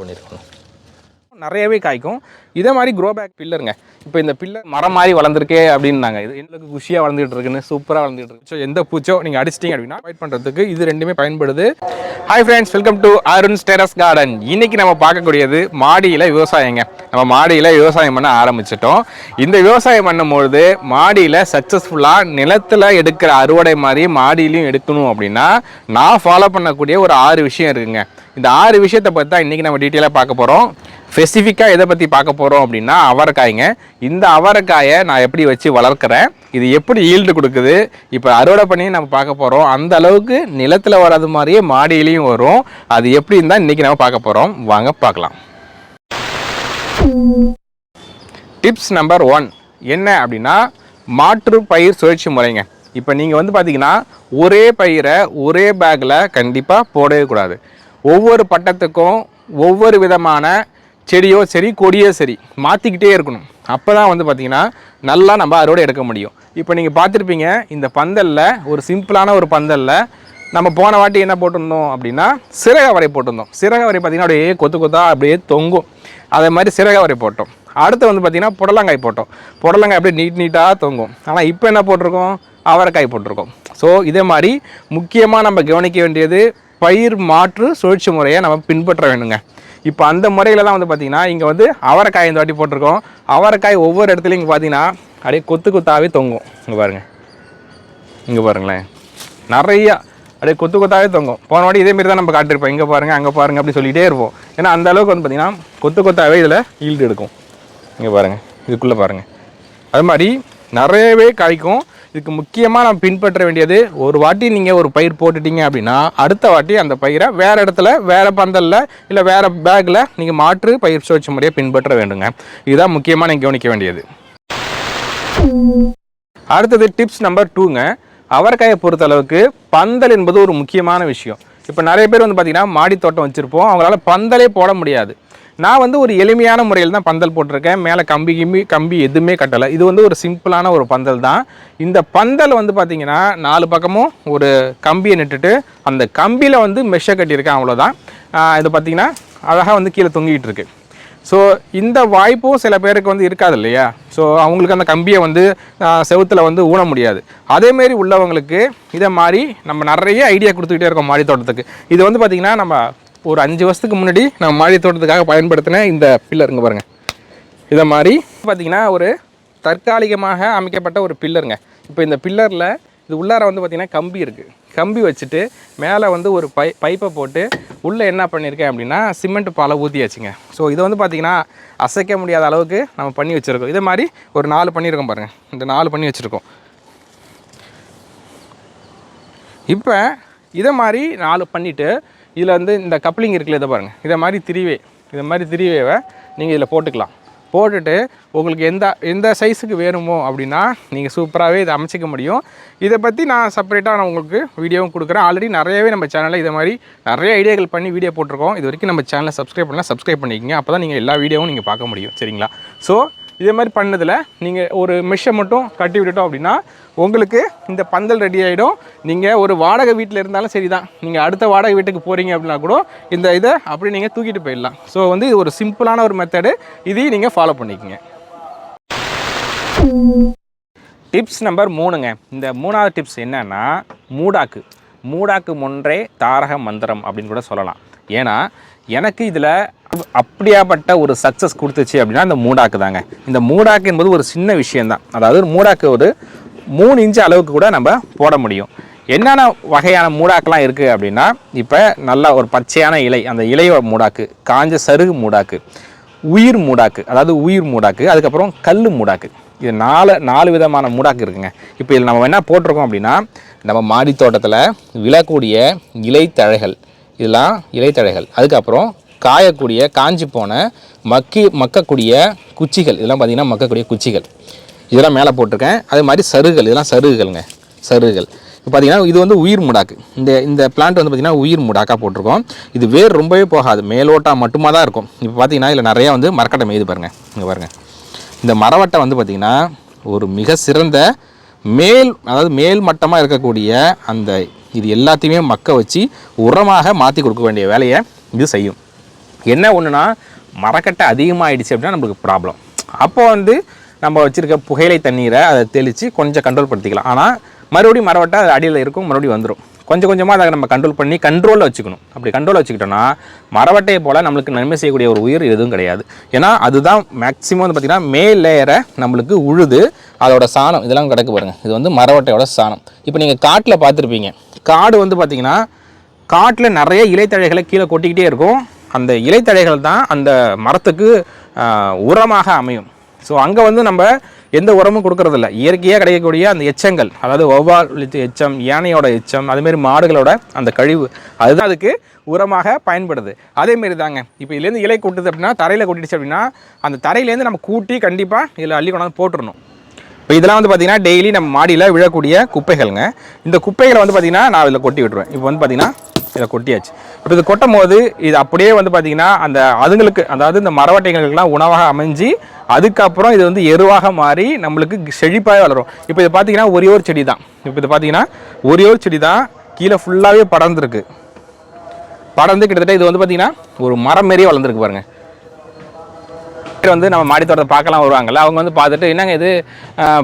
பண்ணியிருக்கணும். நிறையவே காய்க்கும். இதே மாதிரி க்ரோ பேக் பில்லருங்க இப்போ இந்த பில்லர் மரம் மாதிரி வளர்ந்துருக்கே அப்படின்னாங்க. இது எங்களுக்கு குஷியாக வளர்ந்துட்டு இருக்குன்னு சூப்பராக வளர்ந்துட்டு இருக்கு. ஸோ எந்த பூச்சோ நீங்கள் அடிச்சிட்டிங்க அப்படின்னா ஃபைட் பண்ணுறதுக்கு இது ரெண்டுமே பயன்படுது. Hi friends welcome to Arun terrace garden இன்னைக்கு நம்ம பார்க்கக்கூடியது மாடியில் விவசாயங்க. நம்ம மாடியில் விவசாயம் பண்ண ஆரம்பிச்சிட்டோம். இந்த விவசாயம் பண்ணும்பொழுது மாடியில் சக்ஸஸ்ஃபுல்லாக நிலத்தில் எடுக்கிற அறுவடை மாதிரி மாடியிலையும் எடுக்கணும் அப்படின்னா நான் ஃபாலோ பண்ணக்கூடிய ஒரு ஆறு விஷயம் இருக்குங்க. இந்த ஆறு விஷயத்தை பற்றி தான் இன்றைக்கி நம்ம டீட்டெயிலாக பார்க்க போகிறோம் ஸ்பெசிஃபிக்காக எதை பற்றி பார்க்க போகிறோம் அப்படின்னா அவரைக்காய்ங்க. இந்த அவரைக்காயை நான் எப்படி வச்சு வளர்க்குறேன் இது எப்படி ஈல்டு கொடுக்குது இப்போ அறுவடை பண்ணி நம்ம பார்க்க போகிறோம் அந்த அளவுக்கு நிலத்தில் வராது மாதிரியே மாடியிலையும் வரும். அது எப்படின்னு தான் இன்றைக்கி நம்ம பார்க்க போகிறோம் வாங்க பார்க்கலாம். டிப்ஸ் நம்பர் ஒன் என்ன அப்படின்னா மாற்று பயிர் சுழற்சி முறைங்க. இப்போ நீங்கள் வந்து பார்த்தீங்கன்னா ஒரே பயிரை ஒரே பேக்கில் கண்டிப்பாக போடவே கூடாது. ஒவ்வொரு பட்டத்துக்கும் ஒவ்வொரு விதமான செடியோ சரி கொடியோ சரி மாற்றிக்கிட்டே இருக்கணும். அப்போ தான் வந்து பார்த்திங்கன்னா நல்லா நம்ம அறுவடை எடுக்க முடியும். இப்போ நீங்கள் பார்த்துருப்பீங்க இந்த பந்தலில் ஒரு சிம்பிளான ஒரு பந்தலில் நம்ம போன வாட்டி என்ன போட்டிருந்தோம் அப்படின்னா சிறக வரை போட்டிருந்தோம். சிறக வரை பார்த்திங்கன்னா அப்படியே கொத்து கொத்தா அப்படியே தொங்கும். அதே மாதிரி சிறக வரை போட்டோம். அடுத்து வந்து பார்த்திங்கன்னா புடலங்காய் போட்டோம். புடலங்காய் அப்படியே நீட் நீட்டாக தொங்கும். ஆனால் இப்போ என்ன போட்டிருக்கோம்? அவரைக்காய் போட்டிருக்கோம். ஸோ இதே மாதிரி முக்கியமாக நம்ம கவனிக்க வேண்டியது பயிர் மாற்று சுழற்சி முறையை நம்ம பின்பற்ற வேணுங்க இப்போ அந்த முறையில் தான் வந்து பார்த்திங்கன்னா இங்கே வந்து அவரைக்காய் இந்த வாட்டி போட்டிருக்கோம். அவரைக்காய் ஒவ்வொரு இடத்துலையும் இங்கே பார்த்தீங்கன்னா அப்படியே கொத்து கொத்தாகவே தொங்கும். இங்கே பாருங்கள் இங்கே பாருங்களேன். நிறையா அப்படியே கொத்து கொத்தாவே தொங்கும். போன வாட்டி இதேமாரி தான் நம்ம காட்டியிருப்போம். இங்கே பாருங்கள் அங்கே பாருங்கள் அப்படி சொல்லிகிட்டே இருப்போம். ஏன்னா அந்த அளவுக்கு வந்து பார்த்திங்கன்னா கொத்து கொத்தாவே இதில் ஈல்டு எடுக்கும். இங்கே பாருங்கள் இதுக்குள்ளே பாருங்கள் அது மாதிரி நிறையவே காய்க்கும். இதுக்கு முக்கியமாக நம்ம பின்பற்ற வேண்டியது ஒரு வாட்டி நீங்கள் ஒரு பயிர் போட்டுட்டீங்க அப்படின்னா அடுத்த வாட்டி அந்த பயிரை வேறு இடத்துல வேறு பந்தலில் இல்லை வேறு பேக்கில் நீங்கள் மாற்று பயிர் சுழற்சி முறையை பின்பற்ற வேண்டுங்க. இதுதான் முக்கியமாக நீங்கள் கவனிக்க வேண்டியது. அடுத்தது டிப்ஸ் நம்பர் டூங்க அவரைக்காயை பொறுத்த அளவுக்கு பந்தல் என்பது ஒரு முக்கியமான விஷயம். இப்போ நிறைய பேர் வந்து பார்த்திங்கன்னா மாடி தோட்டம் வச்சுருப்போம். அவங்களால பந்தலே போட முடியாது. நான் வந்து ஒரு எளிமையான முறையில் தான் பந்தல் போட்டிருக்கேன். மேலே கம்பி கிம்பி கம்பி எதுவுமே கட்டலை. இது வந்து ஒரு சிம்பிளான ஒரு பந்தல் தான். இந்த பந்தல் வந்து பார்த்திங்கன்னா நாலு பக்கமும் ஒரு கம்பியை நட்டுட்டு அந்த கம்பியில் வந்து மெஷை கட்டியிருக்கேன் அவ்வளோதான். இது பார்த்திங்கன்னா அழகாக வந்து கீழே தொங்கிட்டு இருக்கு. ஸோ இந்த வாய்ப்பும் சில பேருக்கு வந்து இருக்காது இல்லையா? ஸோ அவங்களுக்கு அந்த கம்பியை வந்து செவுத்தில் வந்து ஊன முடியாது. அதேமாரி உள்ளவங்களுக்கு இதை மாதிரி நம்ம நிறைய ஐடியா கொடுத்துக்கிட்டே இருக்கோம் மாடி தோட்டத்துக்கு இது வந்து பார்த்திங்கன்னா நம்ம ஒரு அஞ்சு வருஷத்துக்கு முன்னாடி நான் மாடி தோட்டத்துக்காக பயன்படுத்தின இந்த பில்லருங்க பாருங்கள் இதை மாதிரி பார்த்திங்கன்னா ஒரு தற்காலிகமாக அமைக்கப்பட்ட ஒரு பில்லருங்க இப்போ இந்த பில்லரில் இது உள்ளார வந்து பார்த்திங்கன்னா கம்பி இருக்குது கம்பி வச்சுட்டு மேலே வந்து ஒரு பை பைப்பை போட்டு உள்ளே என்ன பண்ணியிருக்கேன் அப்படின்னா சிமெண்ட் பாலை ஊற்றியாச்சுங்க ஸோ இதை வந்து பார்த்திங்கன்னா அசைக்க முடியாத அளவுக்கு நம்ம பண்ணி வச்சுருக்கோம். இதே மாதிரி ஒரு நாலு பண்ணியிருக்கோம் பாருங்கள் இந்த நாலு பண்ணி வச்சுருக்கோம். இப்போ இதை மாதிரி நாலு பண்ணிவிட்டு இதில் வந்து இந்த கப்ளிங் இருக்குல்ல இதை பாருங்கள் இதை மாதிரி திரிவே இதை மாதிரி திரிவேவை நீங்கள் இதில் போட்டுக்கலாம். போட்டுட்டு உங்களுக்கு எந்த எந்த சைஸுக்கு வேணுமோ அப்படின்னா நீங்கள் சூப்பராகவே இதை அமைச்சிக்க முடியும். இதை பற்றி நான் செப்பரேட்டாக நான் உங்களுக்கு வீடியோவும் கொடுக்குறேன். ஆல்ரெடி நிறையவே நம்ம சேனலில் இதை மாதிரி நிறைய ஐடியாக்கள் பண்ணி வீடியோ போட்டிருக்கோம். இது வரைக்கும் நம்ம சேனலை சப்ஸ்கிரைப் பண்ணலாம் சப்ஸ்கிரைப் பண்ணிக்கோங்க. அப்போ தான் நீங்கள் எல்லா வீடியோவும் நீங்கள் பார்க்க முடியும். சரிங்களா? ஸோ இதே மாதிரி பண்ணதில் நீங்கள் ஒரு மெஷ்ஷை மட்டும் கட்டி விட்டுட்டோம் அப்படின்னா உங்களுக்கு இந்த பந்தல் ரெடி ஆகிடும் நீங்கள் ஒரு வாடகை வீட்டில் இருந்தாலும் சரி தான் நீங்கள் அடுத்த வாடகை வீட்டுக்கு போகிறீங்க அப்படின்னா கூட இந்த இதை அப்படி நீங்கள் தூக்கிட்டு போயிடலாம். ஸோ வந்து இது ஒரு சிம்பிளான ஒரு மெத்தடு இதையும் நீங்கள் ஃபாலோ பண்ணிக்கோங்க. டிப்ஸ் நம்பர் மூணுங்க. இந்த மூணாவது டிப்ஸ் என்னென்னா மூடாக்கு. மூடாக்கு ஒன்றே தாரக மந்திரம் அப்படின்னு கூட சொல்லலாம். ஏன்னா எனக்கு இதில் அப்படியாப்பட்ட ஒரு சக்ஸஸ் கொடுத்துச்சு அப்படின்னா இந்த மூடாக்கு தாங்க. இந்த மூடாக்கு என்பது ஒரு சின்ன விஷயம்தான். அதாவது ஒரு மூடாக்கு ஒரு மூணு இன்ச்சு அளவுக்கு கூட நம்ம போட முடியும். என்னென்ன வகையான மூடாக்கெலாம் இருக்குது அப்படின்னா இப்போ நல்லா ஒரு பச்சையான இலை அந்த இலையோட மூடாக்கு காஞ்ச சருகு மூடாக்கு உயிர் மூடாக்கு அதாவது உயிர் மூடாக்கு அதுக்கப்புறம் கல் மூடாக்கு. இது நாலு நாலு விதமான மூடாக்கு இருக்குங்க. இப்போ இதில் நம்ம என்ன போட்டிருக்கோம் அப்படின்னா நம்ம மாடி தோட்டத்தில் விழக்கூடிய இலைத்தழைகள் இதெல்லாம் இலைத்தழைகள். அதுக்கப்புறம் காயக்கூடிய காஞ்சி போன மக்கி மக்கக்கூடிய குச்சிகள். இதெல்லாம் பார்த்திங்கன்னா மக்கக்கூடிய குச்சிகள். இதெல்லாம் மேலே போட்டிருக்கேன். அதே மாதிரி சருகுகள். இதெல்லாம் சருகுகள்ங்க. சருகுகள். இப்போ பார்த்தீங்கன்னா இது வந்து உயிர் முடாக்கு. இந்த இந்த பிளான்ட் வந்து பார்த்திங்கன்னா உயிர் முடாக்காக போட்டிருக்கோம். இது வேர் ரொம்பவே போகாது. மேலோட்டா மட்டுமா தான் இருக்கும். இப்போ பார்த்தீங்கன்னா இதில் நிறையா வந்து மரக்கட்டை மெய்து பாருங்கள் இங்கே பாருங்கள் இந்த மரவட்டை வந்து பார்த்திங்கன்னா ஒரு மிக சிறந்த மேல் அதாவது மேல் மட்டமாக இருக்கக்கூடிய அந்த இது எல்லாத்தையுமே மக்க வச்சு உரமாக மாற்றி கொடுக்க வேண்டிய வேலையை இது செய்யும். என்ன ஒன்றுனா மரக்கட்டை அதிகமாகிடுச்சு அப்படின்னா நம்மளுக்கு ப்ராப்ளம் அப்போ வந்து நம்ம வச்சுருக்க புகையிலை தண்ணீரை அதை தெளித்து கொஞ்சம் கண்ட்ரோல் படுத்திக்கலாம். ஆனால் மறுபடியும் மரவட்டை அது அடியில் இருக்கும் மறுபடியும் வந்துடும் கொஞ்சம் கொஞ்சமாக அதை நம்ம கண்ட்ரோல் பண்ணி கண்ட்ரோலில் வச்சுக்கணும். அப்படி கண்ட்ரோல் வச்சுக்கிட்டோன்னா மரவட்டையை போல் நம்மளுக்கு நன்மை செய்யக்கூடிய ஒரு உயிர் எதுவும் கிடையாது. ஏன்னா அதுதான் மேக்ஸிமம் வந்து பார்த்திங்கன்னா மேல் லேயரை நம்மளுக்கு உழுது அதோட சாணம். இதெல்லாம் கிடக்கு பாருங்கள் இது வந்து மரவட்டையோட சாணம். இப்போ நீங்கள் காட்டில் பார்த்துருப்பீங்க. காடு வந்து பார்த்திங்கன்னா காட்டில் நிறைய இலைத்தழைகளை கீழே கொட்டிக்கிட்டே இருக்கும். அந்த இலைத்தழைகள் தான் அந்த மரத்துக்கு உரமாக அமையும். ஸோ அங்கே வந்து நம்ம எந்த உரமும் கொடுக்கறதில்ல. இயற்கையாக கிடைக்கக்கூடிய அந்த எச்சங்கள் அதாவது வௌவால் எச்சம் யானையோட எச்சம் அதுமாரி மாடுகளோட அந்த கழிவு அதுதான் அதுக்கு உரமாக பயன்படுது. அதேமாரி தாங்க இப்போ இதுலேருந்து இலை கொட்டுது அப்படின்னா தரையில் கொட்டிடுச்சு அப்படின்னா அந்த தரையிலேருந்து நம்ம கூட்டி கண்டிப்பாக இதில் அள்ளி கொண்டாந்து போட்டுருணும் இப்போ இதெல்லாம் வந்து பார்த்தீங்கன்னா டெய்லி நம்ம மாடியில் விழக்கூடிய குப்பைகள்ங்க. இந்த குப்பைகளை வந்து பார்த்திங்கன்னா நான் இதில் கொட்டி விட்டுருவேன். இப்போ வந்து பார்த்தீங்கன்னா இதை கொட்டியாச்சு. இப்போ இது கொட்டும் போது இது அப்படியே வந்து பார்த்திங்கன்னா அந்த அதுங்களுக்கு அதாவது இந்த மரவட்டைகளுக்கெல்லாம் உணவாக அமைஞ்சு அதுக்கப்புறம் இது வந்து எருவாக மாறி நம்மளுக்கு செழிப்பாக வளரும். இப்போ இது பார்த்தீங்கன்னா ஒரே ஒரு செடி தான் இப்போ இது பார்த்தீங்கன்னா ஒரே ஒரு செடி தான் கீழே ஃபுல்லாகவே படர்ந்துருக்கு. படர்ந்து கிட்டத்தட்ட இது வந்து பார்த்தீங்கன்னா ஒரு மரம் மாரியே வளர்ந்துருக்கு பாருங்க. பேர் வந்து நம்ம மாடி தோட்டத்தை பார்க்கலாம் வருவாங்கல்ல அவங்க வந்து பார்த்துட்டு என்னங்க இது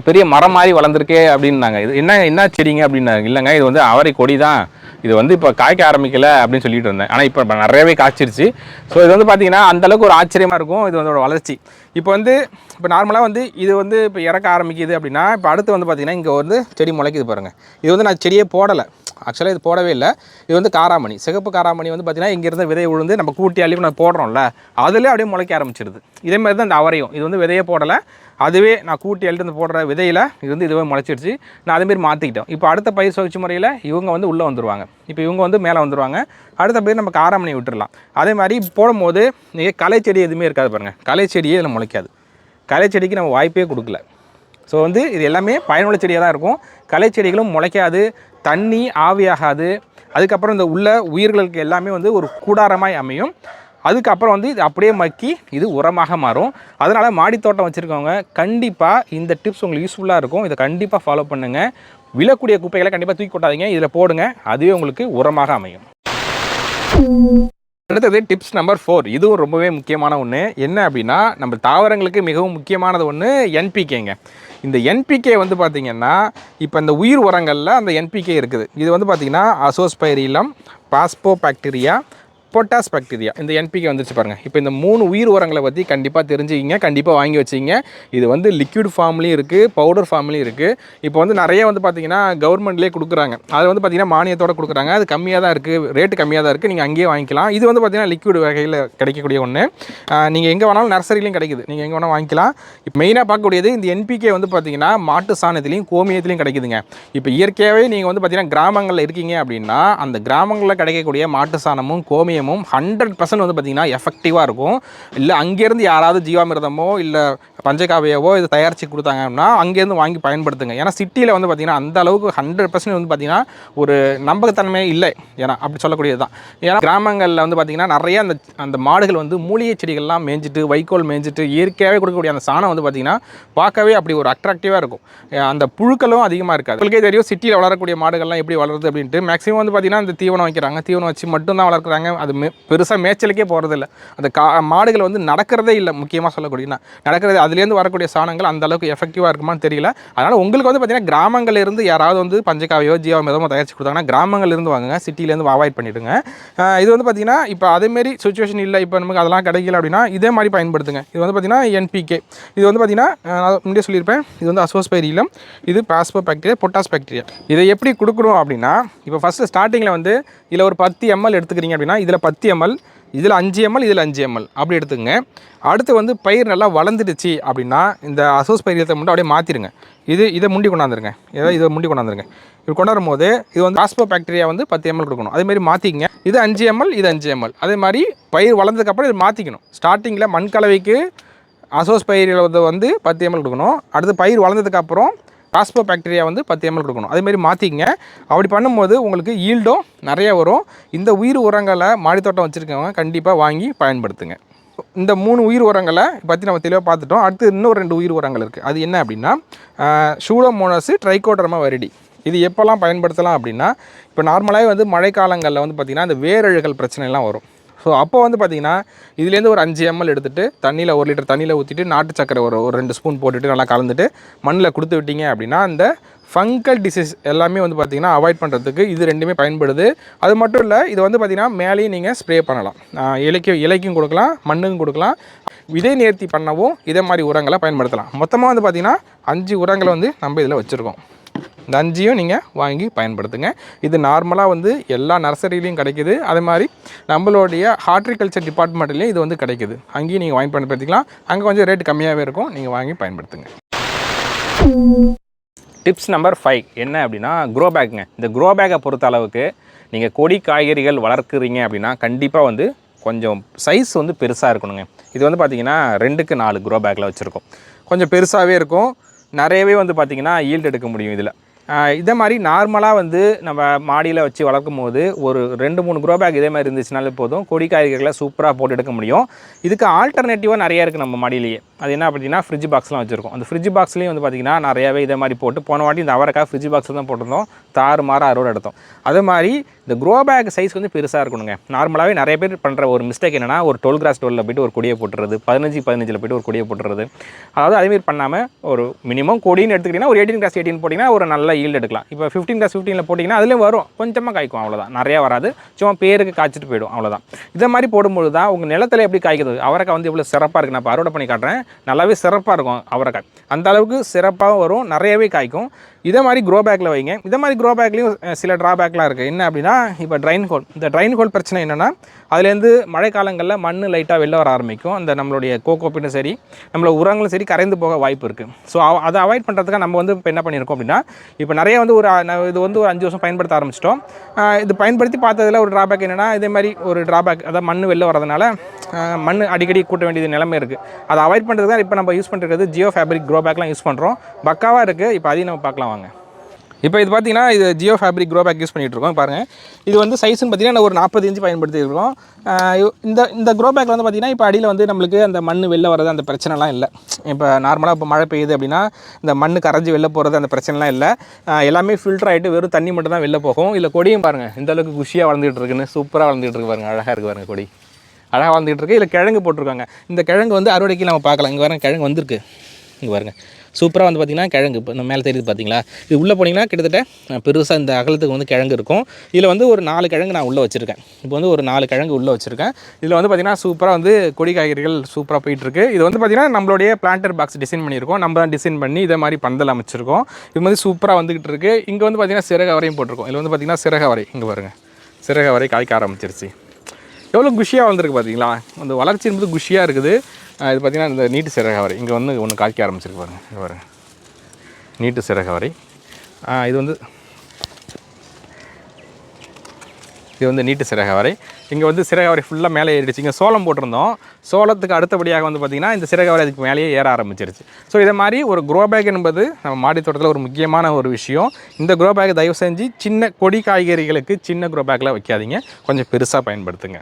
பெரிய மரம் மாதிரி வளர்ந்துருக்கே அப்படின்னாங்க. இது என்ன என்ன செடிங்க அப்படின்னாங்க. இல்லைங்க இது வந்து அவரை கொடி தான். இது வந்து இப்போ காய்க்க ஆரம்பிக்கல அப்படின்னு சொல்லிட்டு இருந்தேன். ஆனால் இப்போ நிறையவே காய்ச்சிருச்சு. ஸோ இது வந்து பார்த்தீங்கன்னா அந்தளவுக்கு ஒரு ஆச்சரியமாக இருக்கும். இது வந்து ஒரு வளர்ச்சி. இப்போ வந்து இப்போ நார்மலாக வந்து இது வந்து இப்போ இறக்க ஆரம்பிக்குது அப்படின்னா இப்போ அடுத்து வந்து பார்த்தீங்கன்னா இங்கே வந்து செடி முளைக்குது பாருங்கள் இது வந்து நான் செடியே போடலை. ஆக்சுவலாக இது போடவே இல்லை. இது வந்து காராமணி. சிகப்பு காராமணி வந்து பார்த்திங்கன்னா இங்கேருந்து விதை விழுந்து நம்ம கூட்டி அள்ளி நம்ம போடுறோம்ல அதுலேயே அப்படியே முளைக்க ஆரம்பிச்சிருது. இதே மாதிரி தான் இந்த அவரையும். இது வந்து விதையே போடலை. அதுவே நான் கூட்டி அள்ளிட்டு போடுற விதையில் இது வந்து இதுவே முளைச்சிருச்சு. நான் அதேமாரி மாற்றிக்கிட்டோம் இப்போ அடுத்த பயிர் சுழற்சி முறையில் இவங்க வந்து உள்ளே வந்துருவாங்க. இப்போ இவங்க வந்து மேலே வந்துருவாங்க. அடுத்த பயிர் நம்ம காராமணி விட்டுடலாம் அதே மாதிரி போடும்போது நீங்கள் களை செடி எதுவுமே இருக்காது பாருங்கள் களை செடியே இதில் முளைக்காது. களை செடிக்கு நம்ம வாய்ப்பே கொடுக்கல. ஸோ வந்து இது எல்லாமே பயனுள்ள செடியாக தான் இருக்கும். களை செடிகளும் முளைக்காது. தண்ணி ஆவியாகாது. அதுக்கப்புறம் இந்த உள்ள உயிர்களுக்கு எல்லாமே வந்து ஒரு கூடாரமாய் அமையும். அதுக்கப்புறம் வந்து இது அப்படியே மக்கி இது உரமாக மாறும். அதனால் மாடித்தோட்டம் வச்சுருக்கவங்க கண்டிப்பாக இந்த டிப்ஸ் உங்களுக்கு யூஸ்ஃபுல்லாக இருக்கும். இதை கண்டிப்பாக ஃபாலோ பண்ணுங்கள் விழக்கூடிய குப்பைகளை கண்டிப்பாக தூக்கி கொட்டாதீங்க. இதில் போடுங்க. அதுவே உங்களுக்கு உரமாக அமையும். அடுத்தது டிப்ஸ் நம்பர் ஃபோர் இதுவும் ரொம்பவே முக்கியமான ஒன்று என்ன அப்படின்னா நம்ம தாவரங்களுக்கு மிகவும் முக்கியமானது ஒன்று என்பிகேங்க இந்த என்பிகே வந்து பார்த்திங்கன்னா இப்போ இந்த உயிர் உரங்களில் அந்த என்பிகே இருக்குது. இது வந்து பார்த்திங்கன்னா azospirillum phospho bacteria potash bacteria இந்த என்பிகே வந்துருச்சு பாருங்கள் இப்போ இந்த மூணு உயிர் உரங்களை பற்றி கண்டிப்பாக தெரிஞ்சுக்கிங்க கண்டிப்பாக வாங்கி வச்சிங்க இது வந்து லிக்விட் ஃபார்ம்லேயும் இருக்குது பவுடர் ஃபார்ம்லேயும் இருக்குது இப்போ வந்து நிறைய வந்து பார்த்தீங்கன்னா கவர்மெண்ட்லேயே கொடுக்குறாங்க. அது வந்து பார்த்தீங்கன்னா மானியத்தோட கொடுக்குறாங்க. அது கம்மியாக தான் இருக்குது ரேட்டு கம்மியாக தான் இருக்குது நீங்கள் அங்கேயே வாங்கிக்கலாம். இது வந்து பார்த்தீங்கன்னா லிக்விட் வகையில் கிடைக்கக்கூடிய ஒன்று நீங்கள் எங்கே வேணாலும் நர்சரிலையும் கிடைக்குது. நீங்கள் எங்கே வேணால் வாங்கிக்கலாம். இப்போ மெயினாக பார்க்கக்கூடியது இந்த என்பிகே வந்து பார்த்தீங்கன்னா மாட்டு சாணத்துலேயும் கோமியத்துலேயும் கிடைக்குதுங்க. இப்போ இயற்கையாகவே நீங்கள் வந்து பார்த்திங்கன்னா கிராமங்களில் இருக்கீங்க அப்படின்னா அந்த கிராமங்களில் கிடைக்கக்கூடிய மாட்டு சாணமும் கோமியமும் ஹண்ட்ரட் பர்சன்ட் வந்து பார்த்தீங்கன்னா எஃபெக்டிவாக இருக்கும். இல்லை அங்கேருந்து யாராவது ஜீவாமிர்தமோ இல்லை பஞ்சகாவியாவோ இது தயாரித்து கொடுத்தாங்க அப்படின்னா அங்கேருந்து வாங்கி பயன்படுத்துங்க. ஏன்னா சிட்டியில் வந்து பார்த்தீங்கன்னா அந்த அளவுக்கு ஹண்ட்ரட் பர்சன்ட் வந்து பார்த்தீங்கன்னா ஒரு நம்பகத்தன்மை இல்லை. ஏன்னா அப்படி சொல்லக்கூடியது தான். ஏன்னா கிராமங்களில் வந்து பார்த்தீங்கன்னா நிறைய அந்த அந்த மாடுகள் வந்து மூலிகை செடிகள்லாம் மேய்ஞ்சிட்டு வைக்கோல் மேய்ஞ்சிட்டு இயற்கையாகவே கொடுக்கக்கூடிய அந்த சாணம் வந்து பார்த்தீங்கன்னா பார்க்கவே அப்படி ஒரு அட்ராக்டிவாக இருக்கும். அந்த புழுக்களும் அதிகமாக இருக்காது. உங்களுக்கே தெரியும் சிட்டியில் வளரக்கூடிய மாடுகள்லாம் எப்படி வளருது அப்படின்ட்டு. மேக்ஸிமம் வந்து பார்த்தீங்கன்னா இந்த தீவனம் வைக்கிறாங்க. தீவனம் வச்சு மட்டும்தான் வளர்க்குறாங்க. அது மே பெருசாக மேய்ச்சலுக்கே போகிறதில்ல அந்த கா மாடுகள் வந்து நடக்கிறதே இல்லை முக்கியமாக சொல்லக்கூடியனா நடக்கிறது அதுலேருந்து வரக்கூடிய சாணங்கள் அந்த அளவுக்கு எஃபெக்டிவாக இருக்குமான்னு தெரியல. அதனால் உங்களுக்கு வந்து பார்த்திங்கன்னா கிராமங்கள்ல இருந்து யாராவது வந்து பஞ்சகாவியோ ஜீவாமிரதமோ தயாரிச்சு கொடுத்தாங்கன்னா கிராமங்கள்ல இருந்து வாங்குங்க. சிட்டிலேருந்து அவாய்ட் பண்ணிவிடுங்க இது வந்து பார்த்தீங்கன்னா இப்போ அதேமாரி சுச்சுவேஷன் இல்லை. இப்போ நமக்கு அதெல்லாம் கிடைக்கல அப்படின்னா இதே மாதிரி பயன்படுத்துங்க. இது வந்து பார்த்தீங்கன்னா என்பிகே இது வந்து பார்த்தீங்கன்னா நான் முன்னாடியே சொல்லியிருப்பேன். இது வந்து அசோஸ்பைரியிலும் இது பாஸ்போ பாக்டீரியா பொட்டாஸ் பாக்டீரியா. இதை எப்படி கொடுக்குறோம் அப்படின்னா இப்போ ஃபஸ்ட்டு ஸ்டார்டிங்கில் வந்து இதில் ஒரு பத்து எம்எல் எடுத்துக்கிறீங்க அப்படின்னா இதில் பத்து எம்எல் இதில் அஞ்சு எம்எல் இதில் அஞ்சு எம்எல். அப்படி எடுத்துங்க அடுத்து வந்து பயிர் நல்லா வளர்ந்துடுச்சு அப்படின்னா இந்த அசோஸ் பயிரத்தை மட்டும் அப்படியே மாற்றிடுங்க இது இதை முண்டி கொண்டாந்துருங்க. ஏதோ இதை முண்டி கொண்டாந்துருங்க. இது கொண்டாடும் போது இது வந்து ஆஸ்போ பாக்டீரியா வந்து பத்து எம்எல் கொடுக்கணும். அதே மாதிரி மாற்றிக்கங்க இது அஞ்சு எம்எல் இது அஞ்சு எம்எல். அதே மாதிரி பயிர் வளர்ந்ததுக்கப்புறம் இது மாற்றிக்கணும் ஸ்டார்டிங்கில் மண் கலவைக்கு அசோஸ் பயிரில் வந்து பத்து எம்எல் கொடுக்கணும். அடுத்து பயிர் வளர்ந்ததுக்கப்புறம் பாஸ்போ பாக்டீரியா வந்து பத்து எம்எல் கொடுக்கணும். அதேமாரி மாற்றிக்கங்க அப்படி பண்ணும்போது உங்களுக்கு ஈல்டும் நிறைய வரும். இந்த உயிர் உரங்களை மாடித்தோட்டம் வச்சுருக்கவங்க கண்டிப்பாக வாங்கி பயன்படுத்துங்க. இந்த மூணு உயிர் உரங்களை பற்றி நம்ம தெளிவாக பார்த்துட்டோம். அடுத்து இன்னும் ரெண்டு உயிர் உரங்கள் இருக்குது அது என்ன அப்படின்னா சூடோமோனஸ் ட்ரைகோடர்மா வரிடி. இது எப்போல்லாம் பயன்படுத்தலாம் அப்படின்னா இப்போ நார்மலாகவே வந்து மழைக்காலங்களில் வந்து பார்த்திங்கன்னா இந்த வேரழுகல் பிரச்சனைலாம் வரும். ஸோ அப்போ வந்து பார்த்தீங்கன்னா இதுலேருந்து ஒரு அஞ்சு எம்எல் எடுத்துகிட்டு தண்ணியில் ஒரு லிட்டர் தண்ணியில் ஊற்றிட்டு நாட்டு சக்கரை ஒரு ஒரு ரெண்டு ஸ்பூன் போட்டுட்டு நல்லா கலந்துட்டு மண்ணில் கொடுத்து விட்டீங்க அப்படின்னா அந்த ஃபங்கல் டிசீஸ் எல்லாமே வந்து பார்த்திங்கன்னா அவாய்ட் பண்ணுறதுக்கு இது ரெண்டுமே பயன்படுது. அது மட்டும் இல்லை இது வந்து பார்த்திங்கன்னா மேலேயும் நீங்கள் ஸ்ப்ரே பண்ணலாம். இலைக்கு இலைக்கும் கொடுக்கலாம் மண்ணுக்கும் கொடுக்கலாம். விதை நேர்த்தி பண்ணவும் இதே மாதிரி உரங்களை பயன்படுத்தலாம். மொத்தமாக வந்து பார்த்திங்கன்னா அஞ்சு உரங்களை வந்து நம்ம இதில் வச்சுருக்கோம். இந்த அஞ்சையும் நீங்கள் வாங்கி பயன்படுத்துங்க. இது நார்மலாக வந்து எல்லா நர்சரிலையும் கிடைக்குது. அதே மாதிரி நம்மளுடைய ஹார்ட்டிகல்ச்சர் டிபார்ட்மெண்ட்லேயும் இது வந்து கிடைக்குது. அங்கேயும் நீங்கள் வாங்கி பயன்படுத்திக்கலாம். அங்கே கொஞ்சம் ரேட் கம்மியாகவே இருக்கும். நீங்கள் வாங்கி பயன்படுத்துங்க. Tips number five. என்ன அப்படின்னா க்ரோ பேக்குங்க இந்த க்ரோ பேக்கை பொறுத்த அளவுக்கு நீங்கள் கொடி காய்கறிகள் வளர்க்குறீங்க அப்படின்னா கண்டிப்பாக வந்து கொஞ்சம் சைஸ் வந்து பெருசாக இருக்கணுங்க. இது வந்து பார்த்தீங்கன்னா ரெண்டுக்கு நாலு க்ரோ பேக்கில் வச்சுருக்கோம். கொஞ்சம் பெருசாகவே இருக்கும். நிறையவே வந்து பார்த்திங்கன்னா ஈல்டு எடுக்க முடியும் இதில். இதே மாதிரி நார்மலாக வந்து நம்ம மாடியில் வச்சு வளர்க்கும் போது ஒரு ரெண்டு மூணு க்ரோ பேக் இதே மாதிரி இருந்துச்சுனாலே போதும். கொடி காய்கறிகளை சூப்பராக போட்டு எடுக்க முடியும். இதுக்கு ஆல்டர்னேட்டிவாக நிறையா இருக்குது நம்ம மாடியிலேயே. அது என்ன அப்படின்னா ஃப்ரிட்ஜ் பாக்ஸ்லாம் வச்சுருக்கோம். அந்த ஃப்ரிட்ஜ் பாக்ஸ்லேயும் வந்து பார்த்திங்கன்னா நிறையாவே இதே மாதிரி போட்டு போன வாட்டி இந்த அவரைக்காய் ஃப்ரிட்ஜ் பாக்ஸில் தான் போட்டிருந்தோம். தாறு மாற அறுவடை எடுத்தோம். அதே மாதிரி இந்த க்ரோ பேக் சைஸ் வந்து பெருசாக இருக்கணுங்க. நார்மலாகவே நிறைய பேர் பண்ணுற ஒரு மிஸ்டேக் என்னன்னா ஒரு டுவெல் கிராஸ் டுவெலில் போயிட்டு ஒரு கொடியை போட்டுறது பதினஞ்சு பதினஞ்சில் போயிட்டு ஒரு கொடியை போட்டுறது. அதாவது அதேமாரி பண்ணாமல் ஒரு மினிமம் கொடின்னு எடுத்துக்கிட்டிங்கன்னா ஒரு எயிட்டீன் கிராஸ் எயிட்டின் போட்டிங்கன்னா ஒரு நல்ல ஈல்டு எடுக்கலாம். இப்போ ஃபிஃப்டீன் கிராஸ் ஃபிஃப்டீனில் போட்டிங்கன்னா அதுலேயும் வரும். கொஞ்சமாக காய்க்கும் அவ்வளோதான் நிறையா வராது. சும்மா பேருக்கு காய்ச்சிட்டு போயிடும். அவ்வளோதான் இதை மாதிரி போடும்போது தான் உங்கள் நிலத்தில் எப்படி காய்க்குது? அவரைக்காய் வந்து எவ்வளோ சிறப்பாக இருக்குது நான் இப்போ அறுவடை பண்ணி காட்டுறேன். நல்லாவே சிறப்பாக இருக்கும். அவரைக்காய். அந்த அளவுக்கு சிறப்பாகவும் வரும். நிறையவே காய்க்கும். இதே மாதிரி க்ரோ பேக்கில் வைங்க. இதே மாதிரி க்ரோ பேக்லேயும் சில ட்ராபேக்லாம் இருக்குது என்ன அப்படின்னா இப்போ ட்ரைன் ஹோல் இந்த ட்ரைன் ஹோல் பிரச்சனை என்னென்னா அதுலேருந்து மழை காலங்களில் மண் லைட்டாக வெளில வர ஆரம்பிக்கும். அந்த நம்மளுடைய கோகோப்பினும் சரி நம்மளோட உரங்களும் சரி கரைந்து போக வாய்ப்பு இருக்குது ஸோ அதை அவாய்ட் பண்ணுறதுக்காக நம்ம வந்து இப்போ என்ன பண்ணியிருக்கோம் அப்படின்னா இப்போ நிறைய வந்து ஒரு இது வந்து ஒரு அஞ்சு வருஷம் பயன்படுத்த ஆரம்பிச்சிட்டோம். இது பயன்படுத்தி பார்த்ததுல ஒரு ட்ராபேக் என்னென்னா இதே மாதிரி ஒரு ட்ராபேக் அதாவது மண் வெளில வரதுனால மண் அடிக்கடி கூட்ட வேண்டியது நிலைமை இருக்குது அதை அவாய்ட் பண்ணுறது தான் இப்போ நம்ம யூஸ் பண்ணுறது ஜியோ ஃபேப்ரிக் க்ரோ பேக்லாம் யூஸ் பண்ணுறோம் பக்காவாக இருக்குது இப்போ அதையும் நம்ம பார்க்கலாம் வாங்க. இப்போ இது பார்த்தீங்கன்னா இது geo fabric grow bag use பண்ணிகிட்ருக்கோம் இருக்கோம் பாருங்கள் இது வந்து சைஸ்ன்னு பார்த்தீங்கன்னா நான் ஒரு நாற்பது இன்ச்சு பயன்படுத்தியிருக்கோம் இந்த இந்த க்ரோ பேக்கில் வந்து பார்த்தீங்கன்னா இப்போ அடியில் வந்து நம்மளுக்கு அந்த மண் வெளில வர்றது அந்த பிரச்சனைலாம் இல்லை. இப்போ நார்மலாக இப்போ மழை பெய்யுது அப்படின்னா இந்த மண் கரைஞ்சி வெளில போகிறது அந்த பிரச்சனைலாம் இல்லை. எல்லாமே ஃபில்டர் ஆகிட்டு வெறும் தண்ணி மட்டும் தான் வெளில போகும். இல்லை கொடியும் பாருங்கள் இந்த அளவுக்கு குஷியாக வளர்ந்துட்டு இருக்குன்னு. சூப்பராக வளர்ந்துட்டு இருக்கு பாருங்கள் அழகாக இருக்கு பாருங்கள் கொடி. அழகாக வளர்ந்துட்டு இருக்கு. இல்லை கிழங்கு போட்டிருக்காங்க. இந்த கிழங்கு வந்து அறுவடைக்கு நம்ம பார்க்கலாம். இங்கே வரேன் கிழங்கு வந்திருக்கு. இங்கே பாருங்கள் சூப்பராக வந்து பார்த்தீங்கன்னா கிழங்கு. இப்போ இந்த மேலே தெரியுது பார்த்தீங்களா இது உள்ளே போனீங்கன்னா கிட்டத்தட்ட பெருசாக இந்த அகலத்துக்கு வந்து கிழங்கு இருக்கும். இதில் வந்து ஒரு நாலு கிழங்கு நான் உள்ளே வச்சுருக்கேன். இப்போ வந்து ஒரு நாலு கிழங்கு உள்ளே வச்சுருக்கேன். இதில் வந்து பார்த்திங்கன்னா சூப்பராக வந்து கொடி காய்கறிகள் சூப்பராக போயிட்டுருக்கு. இது வந்து பார்த்தீங்கன்னா நம்மளுடைய பிளான்டர் பாக்ஸ் டிசைன் பண்ணியிருக்கோம். நம்ம தான் டிசைன் பண்ணி இதே மாதிரி பந்தல் அமைச்சிருக்கோம். இது மாதிரி சூப்பராக வந்துக்கிட்டு இருக்குது இங்கே வந்து பார்த்திங்கன்னா சிறக வரையும் போட்டிருக்கோம். இதில் வந்து பார்த்தீங்கன்னா சிறக வரை இங்கே பாருங்கள் சிறக வரை காய்க்க ஆரம்பிச்சிருச்சு. எவ்வளோ குஷியாக வந்திருக்கு பார்த்தீங்களா அந்த வளர்ச்சி என்பது குஷியாக இருக்குது. இது பார்த்தீங்கன்னா இந்த நீட்டு சிறக வரை. இங்கே வந்து ஒன்று காய்க்க ஆரம்பிச்சிருக்கு பாருங்க. இங்கே பாருங்க. நீட்டு சிறகவரை இது வந்து இது வந்து நீட்டு சிறகவரை இங்கே வந்து சிறகவரை ஃபுல்லாக மேலே ஏறிடுச்சு. இங்கே சோளம் போட்டிருந்தோம். சோளத்துக்கு அடுத்தபடியாக வந்து பார்த்திங்கன்னா இந்த சிறகவரை அதுக்கு மேலேயே ஏற ஆரம்பிச்சிருச்சு. ஸோ இதை மாதிரி ஒரு க்ரோ பேக் என்பது நம்ம மாடி தோட்டத்தில் ஒரு முக்கியமான ஒரு விஷயம். இந்த க்ரோ பேக் தயவு செஞ்சு சின்ன கொடி காய்கறிகளுக்கு சின்ன க்ரோ பேக்கில் வைக்காதீங்க. கொஞ்சம் பெருசாக பயன்படுத்துங்க.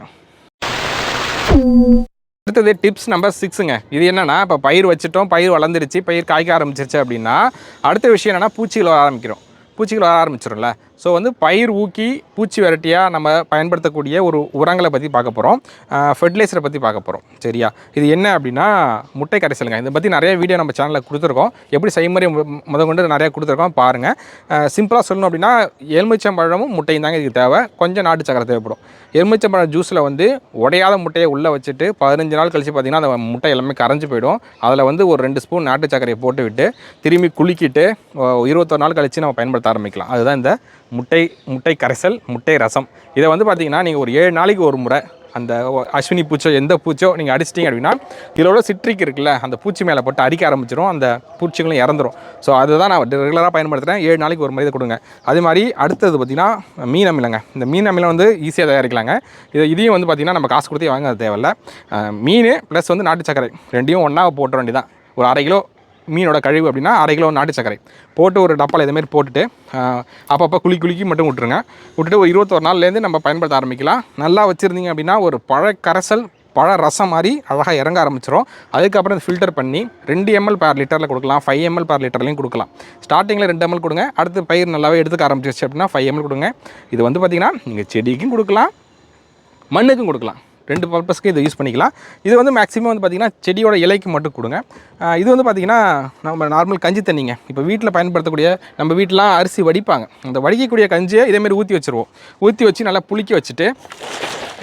அடுத்தது டிப்ஸ் நம்பர் சிக்ஸுங்க இது என்னென்னா இப்போ பயிர் வச்சுட்டோம் பயிர் வளர்ந்துருச்சு பயிர் காய்க்க ஆரம்பிச்சிருச்சு அப்படின்னா அடுத்த விஷயம் என்னென்னா பூச்சிகள் வர ஆரம்பிக்கிறோம். பூச்சிகள் வர ஆரம்பிச்சிடும்ல ஸோ வந்து பயிர் ஊக்கி பூச்சி வெரைட்டியாக நம்ம பயன்படுத்தக்கூடிய ஒரு உரங்களை பற்றி பார்க்க போகிறோம் ஃபெர்டிலைசரை பற்றி பார்க்க போகிறோம் சரியா? இது என்ன அப்படின்னா முட்டை கரைசலுங்க இதை பற்றி நிறைய வீடியோ நம்ம சேனலில் கொடுத்துருக்கோம். எப்படி செய்முறை மு- முத கொண்டு நிறைய கொடுத்துருக்கோம். பாருங்கள் சிம்பிளாக சொல்லணும் அப்படின்னா எலுமிச்சம்பழமும் முட்டையும் தாங்க இதுக்கு தேவை. கொஞ்சம் நாட்டு சக்கரை தேவைப்படும். எலுமிச்சம்பழம் ஜூஸில் வந்து உடையாத முட்டையை உள்ளே வச்சுட்டு பதினஞ்சு நாள் கழிச்சு பார்த்தீங்கன்னா அந்த முட்டை எல்லாமே கரைஞ்சு போயிடும். அதில் வந்து ஒரு ரெண்டு ஸ்பூன் நாட்டு சக்கரையை போட்டு விட்டு திரும்பி குலுக்கிட்டு இருபத்தொரு நாள் கழித்து நம்ம பயன்படுத்த ஆரம்பிக்கலாம். அதுதான் இந்த முட்டை முட்டை கரைசல் முட்டை ரசம். இதை வந்து பார்த்தீங்கன்னா நீங்கள் ஒரு ஏழு நாளைக்கு ஒரு முறை அந்த அஸ்வினி பூச்சோ எந்த பூச்சோ நீங்கள் அடிச்சிட்டிங்க அப்படின்னா இதில் உள்ள சிட்ரிக் இருக்குல்ல அந்த பூச்சி மேலே போட்டு அரிக்க ஆரம்பிச்சிடும் அந்த பூச்சிகளும் இறந்துடும் ஸோ அதுதான் நான் ரெகுலராக பயன்படுத்துகிறேன் ஏழு நாளைக்கு ஒரு மாதிரி கொடுங்க. அதே மாதிரி அடுத்தது பார்த்திங்கன்னா மீன் அமிலங்க இந்த மீன் அமிலம் வந்து ஈஸியாக தயாரிக்கலாங்க. இது இதையும் வந்து பார்த்திங்கன்னா நம்ம காசு கொடுத்தே வாங்க தேவையில்ல. மீன் ப்ளஸ் வந்து நாட்டு சர்க்கரை. ரெண்டையும் ஒன்றா போட்டுற வேண்டியதான் ஒரு அரை கிலோ மீனோட கழிவு அப்படின்னா அரை கிலோ நாட்டு சர்க்கரை. போட்டு ஒரு டப்பாவில் இதேமாரி போட்டுட்டு அப்பப்போ குளி குளிக்கி மட்டும் விட்டுருங்க. விட்டுட்டு ஒரு இருபத்தொரு நாள்லேருந்து நம்ம பயன்படுத்த ஆரம்பிக்கலாம். நல்லா வச்சுருந்தீங்க அப்படின்னா ஒரு பழ கரைசல் பழ ரசம் மாதிரி அழகாக இறங்க ஆரம்பிச்சிடும் அதுக்கப்புறம் ஃபில்டர் பண்ணி ரெண்டு எம்எல் பேர் லிட்டரில் கொடுக்கலாம். ஃபைவ் எம்எல் பேர் லிட்டர்லையும் கொடுக்கலாம். ஸ்டார்டிங்கில் ரெண்டு எம்எல் கொடுங்க. அடுத்து பயிர் நல்லாவே எடுத்துக்க ஆரம்பிச்சிருச்சு அப்படின்னா ஃபைவ் எம்எல் கொடுங்க. இது வந்து பார்த்திங்கன்னா நீங்கள் செடிக்கும் கொடுக்கலாம் மண்ணுக்கும் கொடுக்கலாம். ரெண்டு பர்பஸ்க்கு இதை யூஸ் பண்ணிக்கலாம். இது வந்து மேக்ஸிமம் வந்து பார்த்திங்கன்னா செடியோட இலைக்கு மட்டும் கொடுங்க. இது வந்து பார்த்திங்கன்னா நம்ம நார்மல் கஞ்சி தண்ணிங்க. இப்போ வீட்டில் பயன்படுத்தக்கூடிய நம்ம வீட்டிலாம் அரிசி வடிப்பாங்க. அந்த வடிக்கக்கூடிய கஞ்சியை இதேமாரி ஊற்றி வச்சுருவோம். ஊற்றி வச்சு நல்லா புளிக்க வச்சுட்டு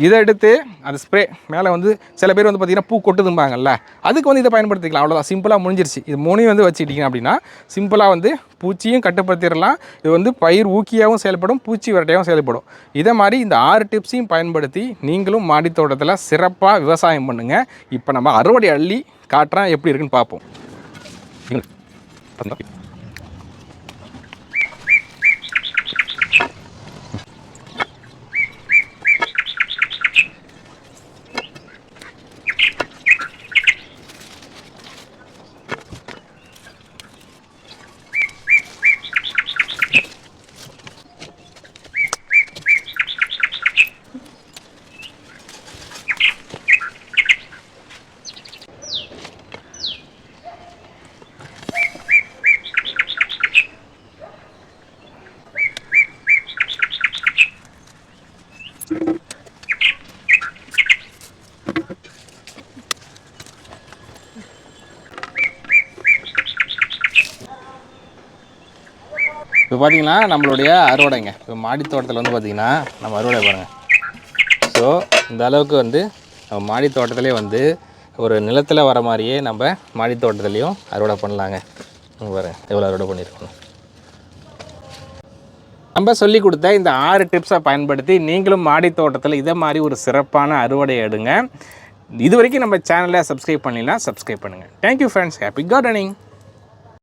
இதை எடுத்து அந்த ஸ்ப்ரே மேலே வந்து சில பேர் வந்து பார்த்திங்கன்னா பூ கொட்டுதும்பாங்கல்ல அதுக்கு வந்து இதை பயன்படுத்திக்கலாம். அவ்வளோதான் சிம்பிளாக முடிஞ்சிருச்சு. இது மூணையும் வந்து வச்சுக்கிட்டீங்க அப்படின்னா சிம்பிளாக வந்து பூச்சியும் கட்டுப்படுத்திடலாம். இது வந்து பயிர் ஊக்கியாகவும் செயல்படும் பூச்சி விரட்டையாகவும் செயல்படும். இதை மாதிரி இந்த ஆறு டிப்ஸையும் பயன்படுத்தி நீங்களும் மாடித் தோட்டத்தில் சிறப்பாக விவசாயம் பண்ணுங்கள் இப்போ நம்ம அறுவடை அள்ளி காட்டுறேன் எப்படி இருக்குன்னு பார்ப்போம். இப்போ பார்த்தீங்கன்னா நம்மளுடைய அறுவடைங்க. இப்போ மாடி தோட்டத்தில் வந்து பார்த்தீங்கன்னா நம்ம அறுவடை பாருங்கள் ஸோ இந்த அளவுக்கு வந்து நம்ம மாடி தோட்டத்திலே வந்து ஒரு நிலத்தில் வர மாதிரியே நம்ம மாடி தோட்டத்துலேயும் அறுவடை பண்ணலாங்க. பாருங்கள் எவ்வளோ அறுவடை பண்ணியிருக்கோம். நம்ம சொல்லி கொடுத்த இந்த ஆறு டிப்ஸை பயன்படுத்தி நீங்களும் மாடி தோட்டத்தில் இதே மாதிரி ஒரு சிறப்பான அறுவடை எடுங்க. இது வரைக்கும் நம்ம சேனலை சப்ஸ்கிரைப் பண்ணலாம் சப்ஸ்கிரைப் பண்ணுங்கள் தேங்க்யூ ஃப்ரெண்ட்ஸ் ஹாப்பி கார்டனிங்